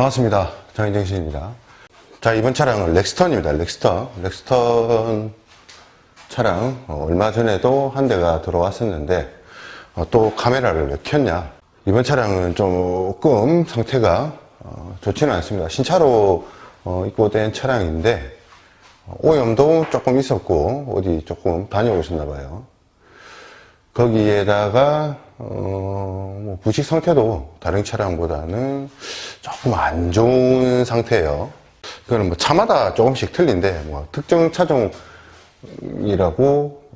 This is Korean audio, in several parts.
반갑습니다. 장인정신입니다. 자, 이번 차량은 렉스턴입니다. 렉스턴. 렉스턴 차량, 어, 얼마 전에도 한 대가 들어왔었는데, 어, 또 카메라를 왜 켰냐. 이번 차량은 조금 상태가 어, 좋지는 않습니다. 신차로 어, 입고된 차량인데, 어, 오염도 조금 있었고, 어디 조금 다녀오셨나 봐요. 거기에다가 어, 뭐 부식 상태도 다른 차량보다는 조금 안 좋은 상태예요. 그거는 뭐 차마다 조금씩 틀린데 뭐 특정 차종이라고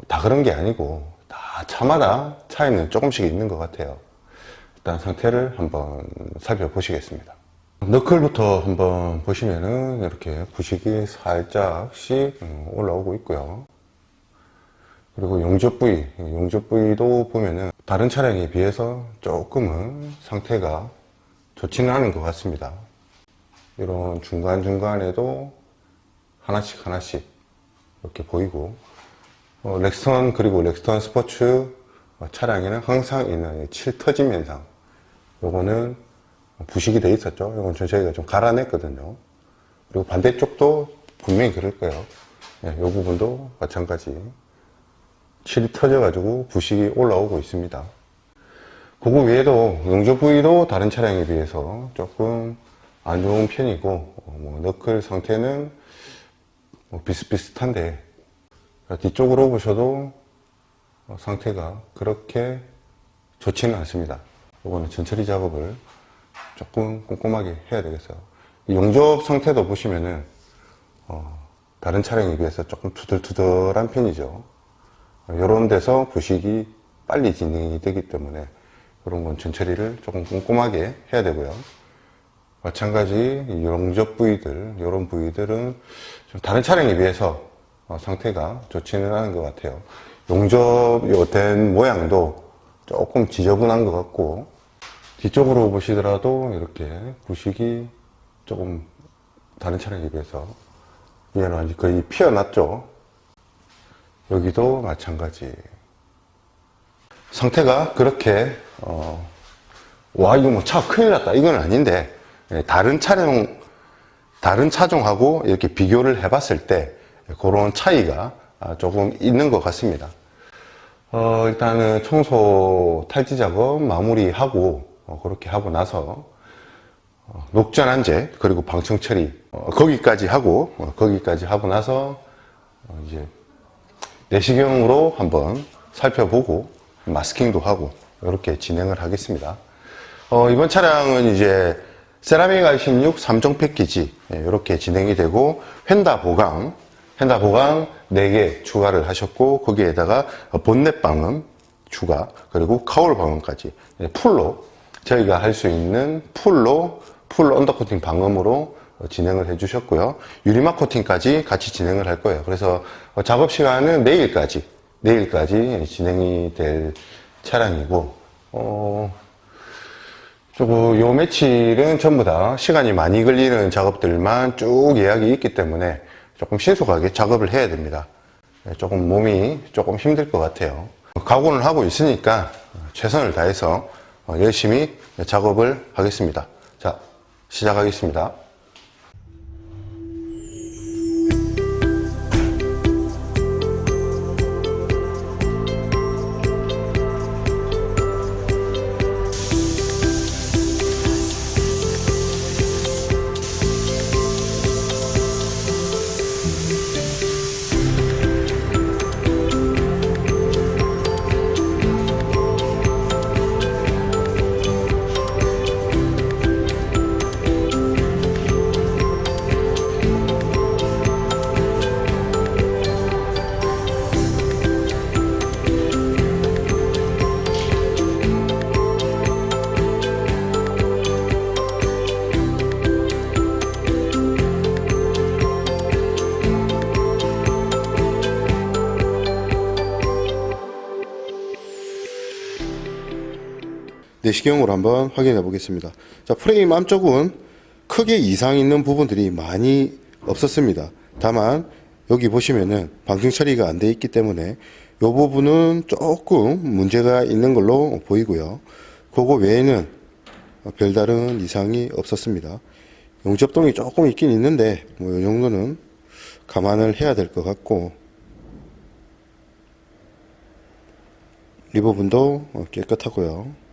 다 그런 게 아니고 다 차마다 차이는 조금씩 있는 것 같아요. 일단 상태를 한번 살펴보시겠습니다. 너클부터 한번 보시면은 이렇게 부식이 살짝씩 음, 올라오고 있고요. 그리고 용접 부위, 용접 부위도 보면은 다른 차량에 비해서 조금은 상태가 좋지는 않은 것 같습니다. 이런 중간중간에도 하나씩 하나씩 이렇게 보이고, 어, 렉스턴, 그리고 렉스턴 스포츠 어, 차량에는 항상 있는 칠 터짐 현상. 요거는 부식이 돼 있었죠. 이건 좀 저희가 좀 갈아냈거든요. 그리고 반대쪽도 분명히 그럴 거예요. 예, 요 부분도 마찬가지. 칠이 터져가지고 부식이 올라오고 있습니다. 그거 외에도 용접 부위도 다른 차량에 비해서 조금 안 좋은 편이고 어, 뭐 너클 상태는 뭐 비슷비슷한데 뒤쪽으로 보셔도 어, 상태가 그렇게 좋지는 않습니다. 이거는 전처리 작업을 조금 꼼꼼하게 해야 되겠어요. 이 용접 상태도 보시면은 어, 다른 차량에 비해서 조금 투덜투덜한 편이죠. 이런 데서 부식이 빨리 진행이 되기 때문에 그런 건 전처리를 조금 꼼꼼하게 해야 되고요. 마찬가지 이 용접 부위들, 이런 부위들은 좀 다른 차량에 비해서 어, 상태가 좋지는 않은 것 같아요. 용접된 모양도 조금 지저분한 것 같고 뒤쪽으로 보시더라도 이렇게 부식이 조금 다른 차량에 비해서 얘는 거의 피어났죠. 여기도 마찬가지. 상태가 그렇게 어, 와 이거 뭐 차 큰일 났다 이건 아닌데 예, 다른 차량 다른 차종하고 이렇게 비교를 해봤을 때 그런 차이가 아, 조금 있는 것 같습니다. 어, 일단은 청소 탈지 작업 마무리하고 어, 그렇게 하고 나서 어, 녹전환제 그리고 방청 처리 어, 거기까지 하고 어, 거기까지 하고 나서 어, 이제 내시경으로 한번 살펴보고 마스킹도 하고 이렇게 진행을 하겠습니다. 어, 이번 차량은 이제 세라믹 R16 3종 패키지 이렇게 진행이 되고 휀다 보강 휀다 보강 4개 추가를 하셨고 거기에다가 본넷 방음 추가 그리고 카울 방음까지 풀로 저희가 할 수 있는 풀로 풀 언더코팅 방음으로 진행을 해주셨고요. 유리막 코팅까지 같이 진행을 할 거예요. 그래서 작업 시간은 내일까지, 내일까지 진행이 될 차량이고, 어, 요 며칠은 전부 다 시간이 많이 걸리는 작업들만 쭉 예약이 있기 때문에 조금 신속하게 작업을 해야 됩니다. 조금 몸이 조금 힘들 것 같아요. 각오는 하고 있으니까 최선을 다해서 열심히 작업을 하겠습니다. 자, 시작하겠습니다. 내시경으로 한번 확인해 보겠습니다. 자, 프레임 안쪽은 크게 이상 있는 부분들이 많이 없었습니다. 다만 여기 보시면은 방충 처리가 안 돼 있기 때문에 이 부분은 조금 문제가 있는 걸로 보이고요. 그거 외에는 별다른 이상이 없었습니다. 용접동이 조금 있긴 있는데 뭐 이 정도는 감안을 해야 될 것 같고 이 부분도 어, 깨끗하고요.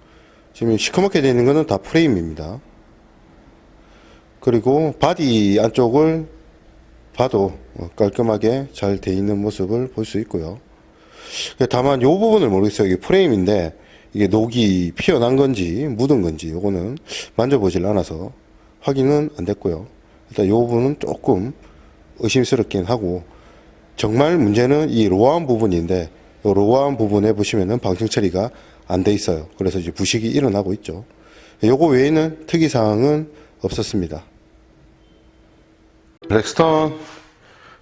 지금 시커멓게 되어 있는 거는 다 프레임입니다. 그리고 바디 안쪽을 봐도 어, 깔끔하게 잘 돼 있는 모습을 볼 수 있고요. 다만 이 부분을 모르겠어요. 이게 프레임인데 이게 녹이 피어난 건지 묻은 건지 요거는 만져보질 않아서 확인은 안 됐고요. 일단 이 부분은 조금 의심스럽긴 하고 정말 문제는 이 로아한 부분인데 이 로아한 부분에 보시면은 방청 처리가 안 돼 있어요. 그래서 이제 부식이 일어나고 있죠. 요거 외에는 특이 사항은 없었습니다. 블랙스톤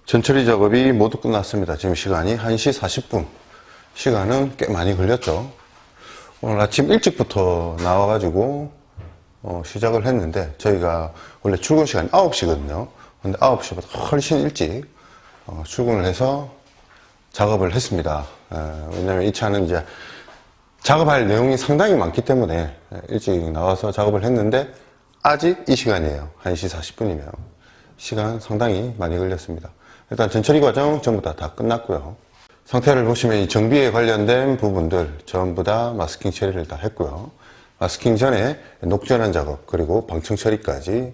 전처리 작업이 모두 끝났습니다. 지금 시간이 1시 40분. 시간은 꽤 많이 걸렸죠. 오늘 아침 일찍부터 나와가지고 어, 시작을 했는데 저희가 원래 출근 시간이 9시거든요. 근데 9시보다 훨씬 일찍 어, 출근을 해서 작업을 했습니다. 에, 왜냐면 이 차는 이제 작업할 내용이 상당히 많기 때문에 일찍 나와서 작업을 했는데 아직 이 시간이에요. 1시 40분이면. 시간 상당히 많이 걸렸습니다. 일단 전처리 과정 전부 다 다 끝났고요. 상태를 보시면 이 정비에 관련된 부분들 전부 다 마스킹 처리를 다 했고요. 마스킹 전에 녹전환 작업 그리고 방청 처리까지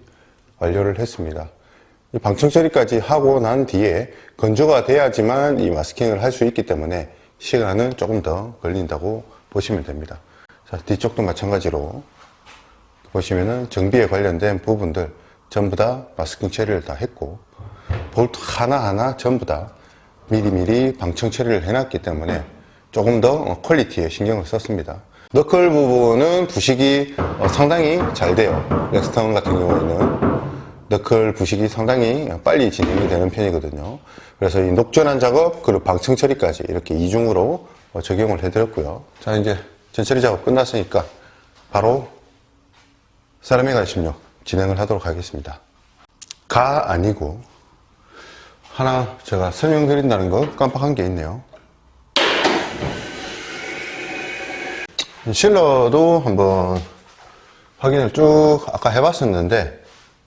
완료를 했습니다. 이 방청 처리까지 하고 난 뒤에 건조가 돼야지만 이 마스킹을 할 수 있기 때문에 시간은 조금 더 걸린다고 보시면 됩니다. 자, 뒤쪽도 마찬가지로 보시면은 정비에 관련된 부분들 전부 다 마스킹 처리를 다 했고 볼트 하나하나 전부 다 미리미리 방청 처리를 해놨기 때문에 조금 더 퀄리티에 신경을 썼습니다. 너클 부분은 부식이 어, 상당히 잘 돼요. 렉스타운 같은 경우에는 너클 부식이 상당히 빨리 진행이 되는 편이거든요. 그래서 이 녹전환 작업 그리고 방청 처리까지 이렇게 이중으로 어, 적용을 해드렸고요. 자 이제 전처리 작업 끝났으니까 바로 사람의 관심료 진행을 하도록 하겠습니다. 가 아니고 하나 제가 설명드린다는 거 깜빡한 게 있네요. 실러도 한번 확인을 쭉 아까 해봤었는데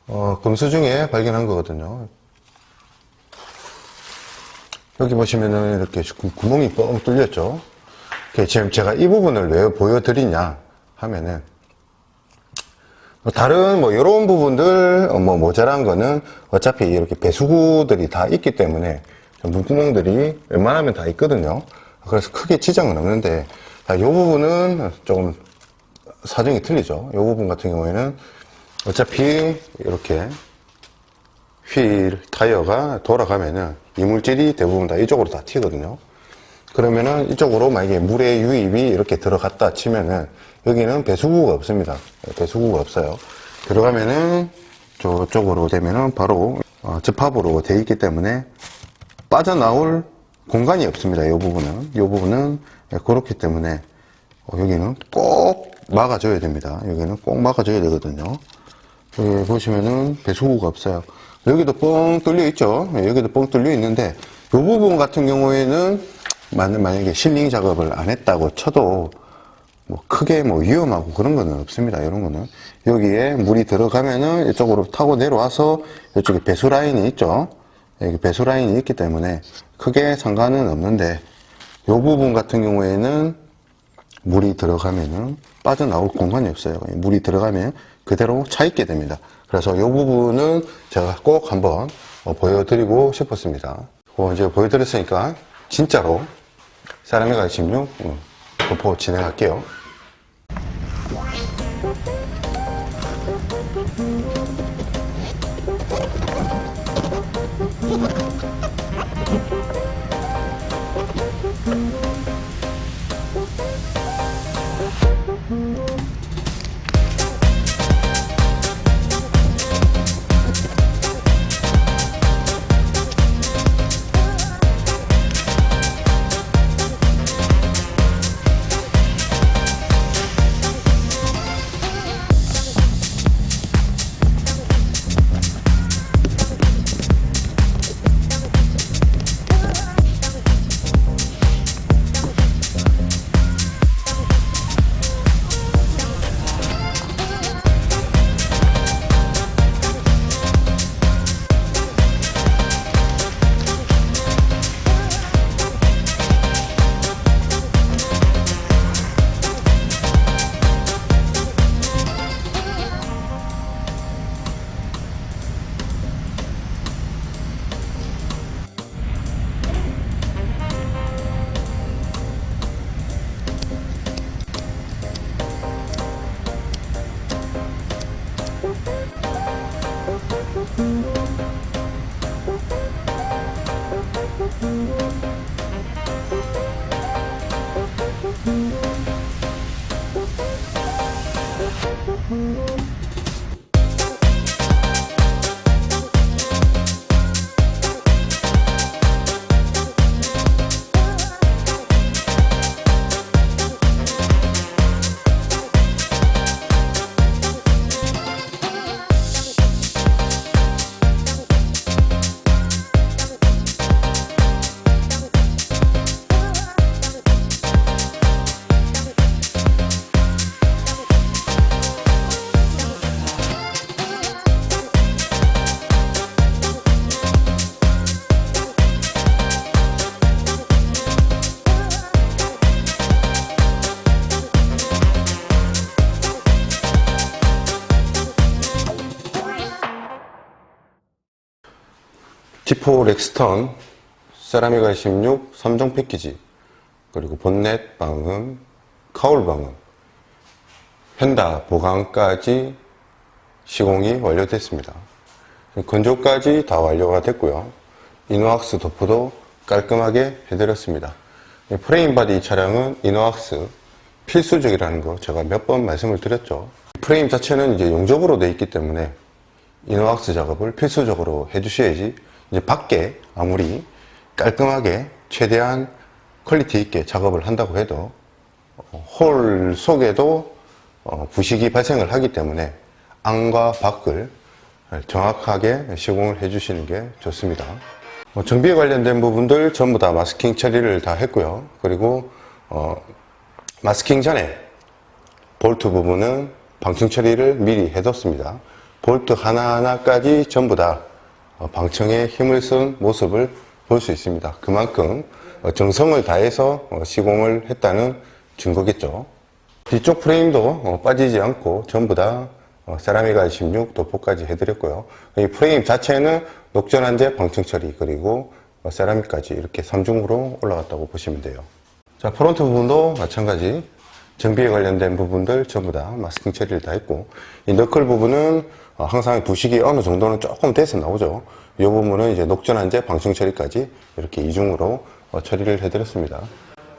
어, 검수 중에 발견한 거거든요. 여기 보시면은 이렇게 구- 구멍이 뻥 뚫렸죠. 지금 제가 이 부분을 왜 보여드리냐 하면은 뭐 다른 뭐 이런 부분들 어, 뭐 모자란 거는 어차피 이렇게 배수구들이 다 있기 때문에 문구멍들이 웬만하면 다 있거든요. 그래서 크게 지장은 없는데 자, 이 부분은 조금 사정이 틀리죠. 이 부분 같은 경우에는 어차피 이렇게 휠 타이어가 돌아가면은 이물질이 대부분 다 이쪽으로 다 튀거든요. 그러면은 이쪽으로 만약에 물의 유입이 이렇게 들어갔다 치면은 여기는 배수구가 없습니다. 배수구가 없어요. 들어가면은 저쪽으로 되면은 바로 어, 접합으로 돼 있기 때문에 빠져나올 공간이 없습니다. 이 부분은. 이 부분은 그렇기 때문에 어, 여기는 꼭 막아줘야 됩니다. 여기는 꼭 막아줘야 되거든요. 여기 보시면은 배수구가 없어요. 여기도 뻥 뚫려 있죠. 예, 여기도 뻥 뚫려 있는데 이 부분 같은 경우에는 만- 만약에 실링 작업을 안 했다고 쳐도 뭐 크게 뭐 위험하고 그런 거는 없습니다. 이런 거는 여기에 물이 들어가면은 이쪽으로 타고 내려와서 이쪽에 배수 라인이 있죠. 여기 배수 라인이 있기 때문에 크게 상관은 없는데 이 부분 같은 경우에는 물이 들어가면은 빠져나올 공간이 없어요. 물이 들어가면 그대로 차 있게 됩니다. 그래서 이 부분은 제가 꼭 한번 어, 보여드리고 싶었습니다. 이제 보여드렸으니까 진짜로 사람의 가르침육 도포 음, 진행할게요. 지포 렉스턴 세라미가 16 3종 패키지 그리고 본넷 방음 카울 방음 휀다 보강까지 시공이 완료됐습니다. 건조까지 다 완료가 됐고요. 이노악스 도포도 깔끔하게 해드렸습니다. 이 프레임 바디 차량은 이노악스 필수적이라는 거 제가 몇 번 말씀을 드렸죠. 프레임 자체는 이제 용접으로 되어 있기 때문에 이노악스 작업을 필수적으로 해주셔야지 이제 밖에 아무리 깔끔하게 최대한 퀄리티 있게 작업을 한다고 해도 어, 홀 속에도 어, 부식이 발생을 하기 때문에 안과 밖을 정확하게 시공을 해주시는 게 좋습니다. 어, 정비에 관련된 부분들 전부 다 마스킹 처리를 다 했고요. 그리고 어, 마스킹 전에 볼트 부분은 방청 처리를 미리 해뒀습니다. 볼트 하나하나까지 전부 다 어, 방청에 힘을 쓴 모습을 볼 수 있습니다. 그만큼 어, 정성을 다해서 어, 시공을 했다는 증거겠죠. 뒤쪽 프레임도 어, 빠지지 않고 전부 다 어, 세라미가 16 도포까지 해드렸고요. 이 프레임 자체는 녹전환제 방청 처리 그리고 어, 세라믹까지 이렇게 3중으로 올라갔다고 보시면 돼요. 자, 프론트 부분도 마찬가지. 정비에 관련된 부분들 전부 다 마스킹 처리를 다 했고, 이 너클 부분은 어, 항상 부식이 어느 정도는 조금 돼서 나오죠. 이 부분은 이제 녹전환제 방청 처리까지 이렇게 이중으로 어, 처리를 해드렸습니다.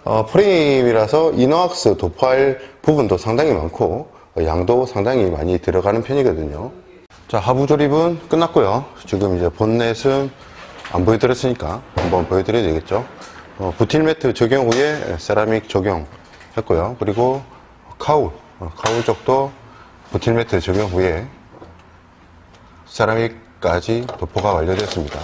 어, 프레임이라서 이노악스 도포할 부분도 상당히 많고, 어, 양도 상당히 많이 들어가는 편이거든요. 자, 하부 조립은 끝났고요. 지금 이제 본넷은 안 보여드렸으니까 한번 보여드려야 되겠죠. 어, 부틸 매트 적용 후에 세라믹 적용했고요. 그리고 카울, 어, 카울 쪽도 부틸 매트 적용 후에 세라믹까지 도포가 완료됐습니다.